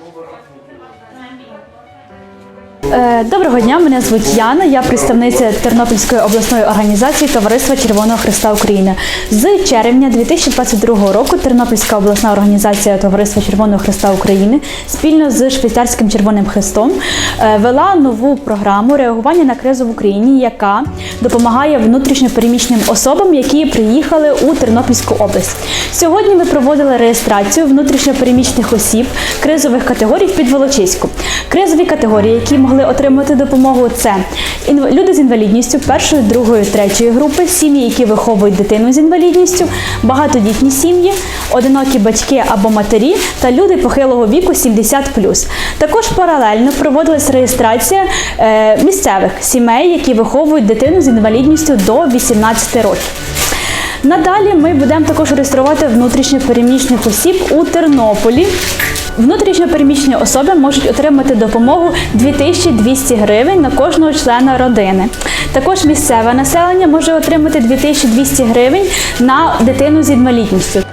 bomba no fogo. Доброго дня, мене звуть Яна. Я представниця Тернопільської обласної організації Товариства Червоного Христа України. З червня 2022 року Тернопільська обласна організація Товариства Червоного Христа України спільно з Швейцарським Червоним Хрестом е, вела нову програму реагування на кризу в Україні, яка допомагає внутрішньопереміщеним особам, які приїхали у Тернопільську область. Сьогодні ми проводили реєстрацію внутрішньопереміщених осіб кризових категорій в Підволочиську. Кризові категорії, які могли отримати допомогу, це люди з інвалідністю першої, другої, третьої групи, сім'ї, які виховують дитину з інвалідністю, багатодітні сім'ї, одинокі батьки або матері та люди похилого віку 70+. Також паралельно проводилась реєстрація е, місцевих сімей, які виховують дитину з інвалідністю до 18 років. Надалі ми будемо також реєструвати внутрішньо переміщених осіб у Тернополі. Внутрішньо переміщені особи можуть отримати допомогу 2200 гривень на кожного члена родини. Також місцеве населення може отримати 2200 гривень на дитину з інвалідністю.